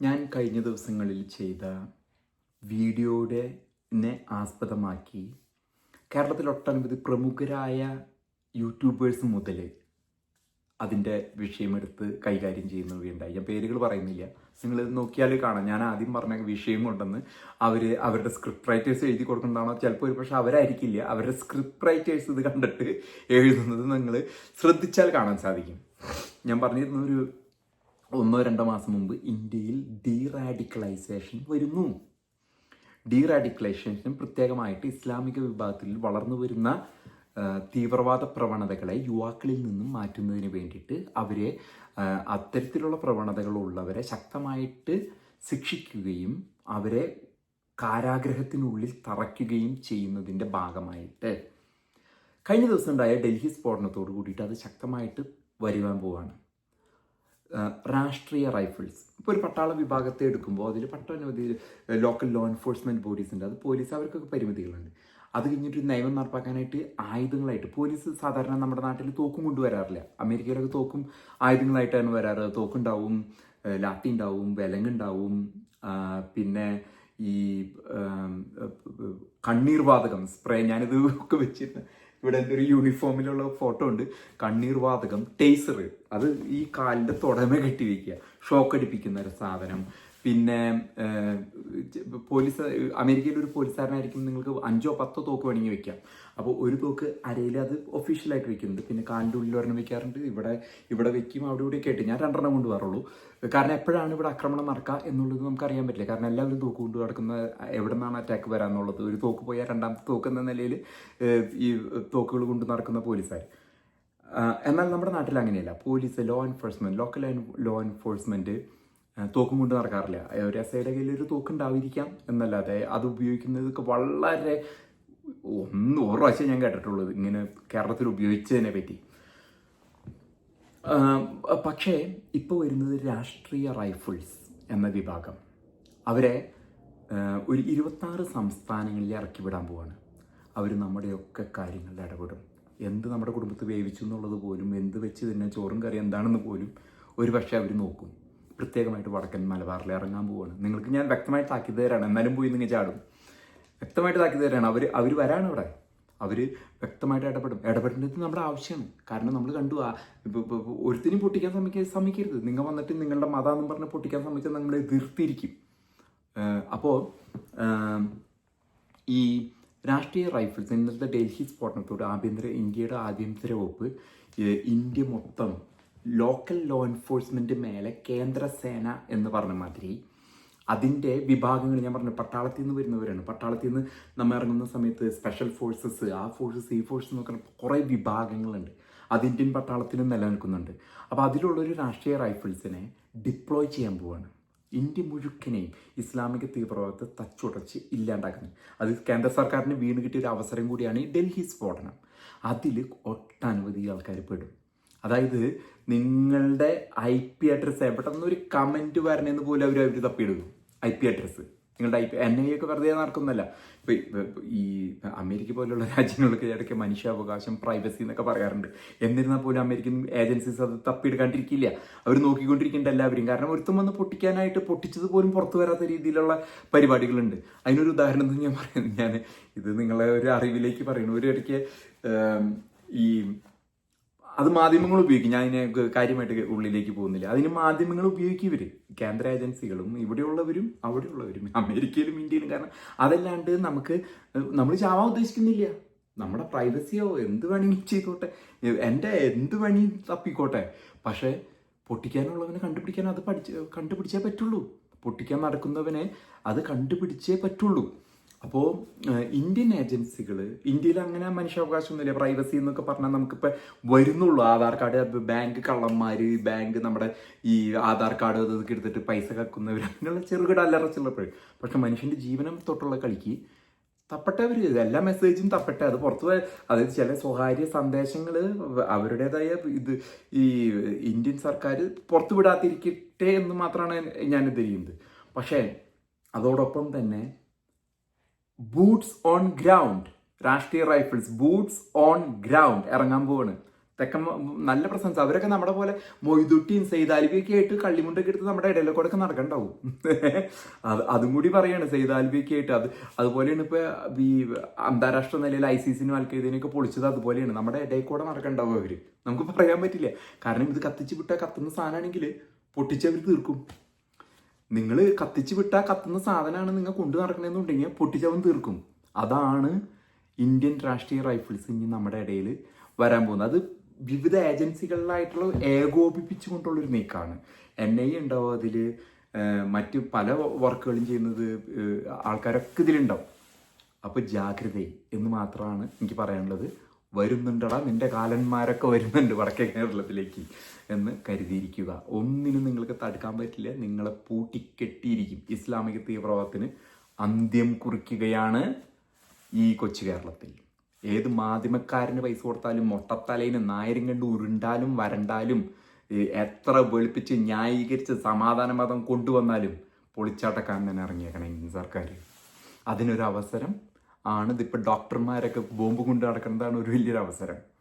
ഞാൻ കഴിഞ്ഞ ദിവസങ്ങളിൽ ചെയ്ത വീഡിയോയുടെ ആസ്പദമാക്കി കേരളത്തിൽ ഒട്ടനവധി പ്രമുഖരായ യൂട്യൂബേഴ്സ് മുതൽ അതിന്റെ വിഷയമെടുത്ത് കൈകാര്യം ചെയ്യുന്നവയുണ്ടായി ഞാൻ പേരുകൾ പറയുന്നില്ല. നിങ്ങൾ നോക്കിയാൽ കാണാം. ഞാൻ ആദ്യം പറഞ്ഞ വിഷയം കൊണ്ടെന്ന് അവർ അവരുടെ സ്ക്രിപ്റ്റ് റൈറ്റേഴ്സ് എഴുതി കൊടുക്കുന്നതാണോ? ചിലപ്പോൾ ഒരു പക്ഷേ അവരായിരിക്കില്ല. അവരുടെ സ്ക്രിപ്റ്റ് റൈറ്റേഴ്സ് ഇത് കണ്ടിട്ട് എഴുതുന്നത് നിങ്ങൾ ശ്രദ്ധിച്ചാൽ കാണാൻ സാധിക്കും. ഞാൻ പറഞ്ഞിരുന്ന ഒരു ഒന്നോ രണ്ടോ മാസം മുമ്പ് ഇന്ത്യയിൽ ഡീറാഡിക്കലൈസേഷൻ വരുന്നു. ഡീറാഡിക്കലൈസേഷൻ പ്രത്യേകമായിട്ട് ഇസ്ലാമിക വിഭാഗത്തിൽ വളർന്നു വരുന്ന തീവ്രവാദ പ്രവണതകളെ യുവാക്കളിൽ നിന്നും മാറ്റുന്നതിന് വേണ്ടിയിട്ട് അവരെ അത്തരത്തിലുള്ള പ്രവണതകളുള്ളവരെ ശക്തമായിട്ട് ശിക്ഷിക്കുകയും അവരെ കാരാഗ്രഹത്തിനുള്ളിൽ തറയ്ക്കുകയും ചെയ്യുന്നതിന്റെ ഭാഗമായിട്ട്. കഴിഞ്ഞ ദിവസം ഉണ്ടായ ഡൽഹി സ്ഫോടനത്തോട് കൂടിയിട്ട് അത് ശക്തമായിട്ട് വരുവാൻ ആ, രാഷ്ട്രീയ റൈഫിൾസ് ഇപ്പോൾ ഒരു പട്ടാള വിഭാഗത്തെ എടുക്കുമ്പോൾ അതിൽ പട്ടനവധി ലോക്കൽ ലോ എൻഫോഴ്സ്മെന്റ് ബോഡീസ് ഉണ്ട്. അത് പോലീസ് അവർക്കൊക്കെ പരിമിതികളുണ്ട്. അത് കഴിഞ്ഞിട്ട് നിയമം നടപ്പാക്കാനായിട്ട് ആയുധങ്ങളായിട്ട് പോലീസ് സാധാരണ നമ്മുടെ നാട്ടിൽ തോക്കും കൊണ്ടുവരാറില്ല. അമേരിക്കയിലൊക്കെ തോക്കും ആയുധങ്ങളായിട്ടാണ് വരാറ്. തോക്കുണ്ടാവും ലാത്തി ഉണ്ടാവും വിലങ്ങുണ്ടാവും പിന്നെ ഈ കണ്ണീർ വാതകം സ്പ്രേ ഞാനിത് ഒക്കെ വെച്ചിരുന്നു ഇവിടെ എന്റെ ഒരു യൂണിഫോമിലുള്ള ഫോട്ടോ ഉണ്ട്. കണ്ണീർ വാതകം ടേസർ അത് ഈ കാലിന്റെ തുടമ കെട്ടി വയ്ക്കുക ഷോക്ക് അടിപ്പിക്കുന്ന ഒരു സാധനം. പിന്നെ പോലീസ് അമേരിക്കയിൽ ഒരു പോലീസുകാരനായിരിക്കും നിങ്ങൾക്ക് അഞ്ചോ പത്തോ തോക്ക് വേണമെങ്കിൽ വെക്കാം. അപ്പോൾ ഒരു തോക്ക് അരയിൽ അത് ഒഫീഷ്യലായിട്ട് വെക്കുന്നുണ്ട്. പിന്നെ കാലിന്റെ ഉള്ളിൽ ഒരെണ്ണം വെക്കാറുണ്ട്. ഇവിടെ ഇവിടെ വെക്കും അവിടെ ഇവിടെ കേട്ട് ഞാൻ രണ്ടെണ്ണം കൊണ്ട് വരുള്ളൂ കാരണം എപ്പോഴാണ് ഇവിടെ ആക്രമണം നടക്കുക എന്നുള്ളത് നമുക്ക് അറിയാൻ പറ്റില്ല. കാരണം എല്ലാവരും തോക്ക് കൊണ്ട് നടക്കുന്ന എവിടെ നിന്നാണ് അറ്റാക്ക് വരാന്നുള്ളത്. ഒരു തോക്ക് പോയാൽ രണ്ടാമത്തെ തോക്ക് എന്ന നിലയിൽ ഈ തോക്കുകൾ കൊണ്ട് നടക്കുന്ന പോലീസുകാർ. എന്നാൽ നമ്മുടെ നാട്ടിൽ അങ്ങനെയല്ല. Police law enforcement local law enforcement തോക്കും കൊണ്ട് നടക്കാറില്ല. ഒരു എസ് ഐയുടെ കയ്യിൽ ഒരു തോക്ക് ഉണ്ടാവിരിക്കാം എന്നല്ലാതെ അത് ഉപയോഗിക്കുന്നതൊക്കെ വളരെ ഒന്ന് ഒരു പ്രാവശ്യം ഞാൻ കേട്ടിട്ടുള്ളത് ഇങ്ങനെ കേരളത്തിൽ ഉപയോഗിച്ചതിനെ പറ്റി. പക്ഷേ ഇപ്പോൾ വരുന്നത് രാഷ്ട്രീയ റൈഫിൾസ് എന്ന വിഭാഗം. അവരെ ഒരു ഇരുപത്താറ് സംസ്ഥാനങ്ങളിൽ ഇറക്കി വിടാൻ പോവാണ്. അവർ നമ്മുടെയൊക്കെ കാര്യങ്ങളിൽ ഇടപെടും. എന്ത് നമ്മുടെ കുടുംബത്ത് വേവിച്ചു എന്നുള്ളത് പോലും എന്ത് വെച്ച് തന്നെ ചോറും കറി എന്താണെന്ന് പോലും ഒരു പക്ഷേ അവർ നോക്കും. പ്രത്യേകമായിട്ട് വടക്കൻ മലബാറിൽ ഇറങ്ങാൻ പോവാണ്. നിങ്ങൾക്ക് ഞാൻ വ്യക്തമായിട്ട് താക്കി തരാണ് എന്നാലും പോയി നിങ്ങൾ ചാടും. വ്യക്തമായിട്ട് താക്കി തരാണ് അവർ അവർ വരാണ് ഇവിടെ. അവർ വ്യക്തമായിട്ട് ഇടപെടും. ഇടപെടേണ്ടത് നമ്മുടെ ആവശ്യമാണ് കാരണം നമ്മൾ കണ്ടു ആ ഒരുത്തിനും പൊട്ടിക്കാൻ ശ്രമിക്കുക ശ്രമിക്കരുത് നിങ്ങൾ വന്നിട്ട് നിങ്ങളുടെ മതം എന്ന് പറഞ്ഞ് പൊട്ടിക്കാൻ സമ്മതിച്ചാൽ നമ്മൾ എതിർത്തിരിക്കും. അപ്പോൾ ഈ രാഷ്ട്രീയ റൈഫിൾസ് ഇന്നത്തെ ഡൽഹി സ്ഫോടനത്തോട് ആഭ്യന്തര ഇന്ത്യയുടെ ആഭ്യന്തര വകുപ്പ് ഇന്ത്യ മൊത്തം ലോക്കൽ ലോ എൻഫോഴ്സ്മെന്റ് മേലെ കേന്ദ്ര സേന എന്ന് പറഞ്ഞ മാതിരി അതിന്റെ വിഭാഗങ്ങൾ ഞാൻ പറഞ്ഞു പട്ടാളത്തിൽ നിന്ന് വരുന്നവരാണ്. പട്ടാളത്തിൽ നിന്ന് നമ്മൾ ഇറങ്ങുന്ന സമയത്ത് സ്പെഷ്യൽ ഫോഴ്സസ് ആ ഫോഴ്സസ് ഈ ഫോഴ്സസ് എന്നൊക്കെ കുറേ വിഭാഗങ്ങളുണ്ട്. അത് ഇന്ത്യൻ പട്ടാളത്തിനും നിലനിൽക്കുന്നുണ്ട്. അപ്പോൾ അതിലുള്ളൊരു രാഷ്ട്രീയ റൈഫിൾസിനെ ഡിപ്ലോയ് ചെയ്യാൻ പോവാണ്. ഇന്ത്യ മുഴുക്കനെയും ഇസ്ലാമിക തീവ്രവാദത്തെ തച്ചുടച്ച് ഇല്ലാണ്ടാക്കുന്നത്. അത് കേന്ദ്ര സർക്കാരിന് വീണ് കിട്ടിയ ഒരു അവസരം കൂടിയാണ് ഈ ഡൽഹി സ്ഫോടനം. അതിൽ ഒട്ടനവധി ആൾക്കാർ പെടും. അതായത് നിങ്ങളുടെ ഐ പി അഡ്രസ്സ് എവിടെ നിന്നൊരു കമന്റ് വരണമെന്ന് പോലും അവർ അവർ തപ്പിയിടുന്നു. ഐ പി അഡ്രസ്സ് നിങ്ങളുടെ ഐ പി എൻ ഐ ഒക്കെ വെറുതെ നടക്കുന്നല്ല ഇപ്പൊ ഈ- അമേരിക്ക പോലുള്ള രാജ്യങ്ങളൊക്കെ ഇടയ്ക്ക് മനുഷ്യാവകാശം പ്രൈവസി എന്നൊക്കെ പറയാറുണ്ട്. എന്നിരുന്നാൽ പോലും അമേരിക്കൻ ഏജൻസീസ് അത് തപ്പിയെടുക്കാണ്ടിരിക്കില്ല. അവർ നോക്കിക്കൊണ്ടിരിക്കേണ്ട എല്ലാവരും കാരണം ഒരുത്തം വന്ന് പൊട്ടിക്കാനായിട്ട് പൊട്ടിച്ചത് പോലും പുറത്തു വരാത്ത രീതിയിലുള്ള പരിപാടികളുണ്ട്. അതിനൊരു ഉദാഹരണം ഞാൻ പറയുന്നത് ഞാൻ ഇത് നിങ്ങളെ ഒരു അറിവിലേക്ക് പറയുന്നു. ഒരു ഇടയ്ക്ക് ഈ അത് മാധ്യമങ്ങൾ ഉപയോഗിക്കും. ഞാൻ ഇതിനെ കാര്യമായിട്ട് ഉള്ളിലേക്ക് പോകുന്നില്ല. അതിന് മാധ്യമങ്ങൾ ഉപയോഗിക്കും ഇവർ. കേന്ദ്ര ഏജൻസികളും ഇവിടെയുള്ളവരും അവിടെയുള്ളവരും. അമേരിക്കയിലും ഇന്ത്യയിലും കാരണം അതല്ലാണ്ട് നമുക്ക് നമ്മൾ ചാവാൻ ഉദ്ദേശിക്കുന്നില്ല. നമ്മുടെ പ്രൈവസിയോ എന്ത് വേണമെങ്കിലും ചെയ്തോട്ടെ. എന്റെ എന്ത് വേണമെങ്കിലും തപ്പിക്കോട്ടെ. പക്ഷേ പൊട്ടിക്കാനുള്ളവനെ കണ്ടുപിടിക്കാൻ അത് പഠിച്ച് കണ്ടുപിടിച്ചേ പറ്റുള്ളൂ. പൊട്ടിക്കാൻ നടക്കുന്നവനെ അത് കണ്ടുപിടിച്ചേ പറ്റുള്ളൂ. അപ്പോൾ ഇന്ത്യൻ ഏജൻസികൾ ഇന്ത്യയിൽ അങ്ങനെ മനുഷ്യാവകാശമൊന്നുമില്ല. പ്രൈവസി എന്നൊക്കെ പറഞ്ഞാൽ നമുക്കിപ്പോൾ വരുന്നുള്ളൂ. ആധാർ കാർഡ് ബാങ്ക് കള്ളന്മാർ ബാങ്ക് നമ്മുടെ ഈ ആധാർ കാർഡ് അതൊക്കെ എടുത്തിട്ട് പൈസ കക്കുന്നവർ അങ്ങനെയുള്ള ചെറുകിട അല്ലറ ചില്ലപ്പോഴും പക്ഷെ മനുഷ്യന്റെ ജീവനം തൊട്ടുള്ള കളിക്ക് തപ്പട്ടവർ എല്ലാ മെസ്സേജും തപ്പട്ടെ. അത് പുറത്ത് അതായത് ചില സ്വകാര്യ സന്ദേശങ്ങൾ അവരുടേതായ ഇത് ഈ ഇന്ത്യൻ സർക്കാർ പുറത്തു വിടാതിരിക്കട്ടെ എന്ന് മാത്രമാണ് ഞാൻ ചെയ്യുന്നത്. പക്ഷേ അതോടൊപ്പം തന്നെ boots on ground Rashtriya rifles boots on ground ഇറങ്ങാൻ പോവാണ്. ഇതൊക്കെ നല്ല പ്രസൻസ് അവരൊക്കെ നമ്മുടെ പോലെ മൊയ്തുട്ടിയും സെയ്താലിബിയൊക്കെ ആയിട്ട് കള്ളിമുണ്ടൊക്കെ എടുത്ത് നമ്മുടെ ഇടയിലൂടെ ഒക്കെ നടക്കണ്ടാവും. അത് അതും കൂടി പറയാണ്. സെയ്താലിബിയൊക്കെ ആയിട്ട് അത് അതുപോലെയാണ് ഇപ്പൊ ഈ അന്താരാഷ്ട്ര നിലയിൽ ഐ സി സിനും അൽഖയ്ദീനൊക്കെ പൊളിച്ചത് അതുപോലെയാണ്. നമ്മുടെ ഇടയിൽ കൂടെ നടക്കണ്ടാവും അവർ. നമുക്ക് പറയാൻ പറ്റില്ല. കാരണം ഇത് കത്തിച്ച് വിട്ടാൽ കത്തുന്ന സാധനമാണെങ്കിൽ പൊട്ടിച്ചവർ തീർക്കും. നിങ്ങൾ കത്തിച്ച് വിട്ടാൽ കത്തുന്ന സാധനമാണ് നിങ്ങൾ കൊണ്ടു നടക്കണമെന്നുണ്ടെങ്കിൽ പൊട്ടിച്ചവൻ തീർക്കും. അതാണ് ഇന്ത്യൻ രാഷ്ട്രീയ റൈഫിൾസ് ഇനി നമ്മുടെ ഇടയിൽ വരാൻ പോകുന്നത്. അത് വിവിധ ഏജൻസികളിലായിട്ടുള്ള ഏകോപിപ്പിച്ചുകൊണ്ടുള്ളൊരു നീക്കമാണ് എൻ ഐ ഉണ്ടാവും അതിൽ മറ്റ് പല വർക്കുകളും ചെയ്യുന്നത് ആൾക്കാരൊക്കെ ഇതിലുണ്ടാവും. അപ്പോൾ ജാഗ്രത എന്ന് മാത്രമാണ് എനിക്ക് പറയാനുള്ളത്. വരുന്നുണ്ടടാ നിന്റെ കാലന്മാരൊക്കെ വരുന്നുണ്ട് വടക്കേ കേരളത്തിലേക്ക് എന്ന് കരുതിയിരിക്കുക. ഒന്നിനും നിങ്ങൾക്ക് തടുക്കാൻ പറ്റില്ല നിങ്ങളെ പൂട്ടിക്കെട്ടിയിരിക്കും. ഇസ്ലാമിക തീവ്രവാദത്തിന് അന്ത്യം കുറിക്കുകയാണ് ഈ കൊച്ചു കേരളത്തിൽ. ഏത് മാധ്യമക്കാരന് പൈസ കൊടുത്താലും മൊട്ടത്തലയിന് നായരും കണ്ട് ഉരുണ്ടാലും വരണ്ടാലും എത്ര വെളുപ്പിച്ച് ന്യായീകരിച്ച് സമാധാന മതം കൊണ്ടുവന്നാലും പൊളിച്ചാട്ടക്കാൻ തന്നെ ഇറങ്ങിയേക്കണം ഇന്ത്യൻ സർക്കാർ അതിനൊരു അവസരം ആണ്. ഇതിപ്പോൾ ഡോക്ടർമാരൊക്കെ ബോംബ് കൊണ്ട് നടക്കുന്നതാണ് ഒരു വലിയൊരു അവസരം.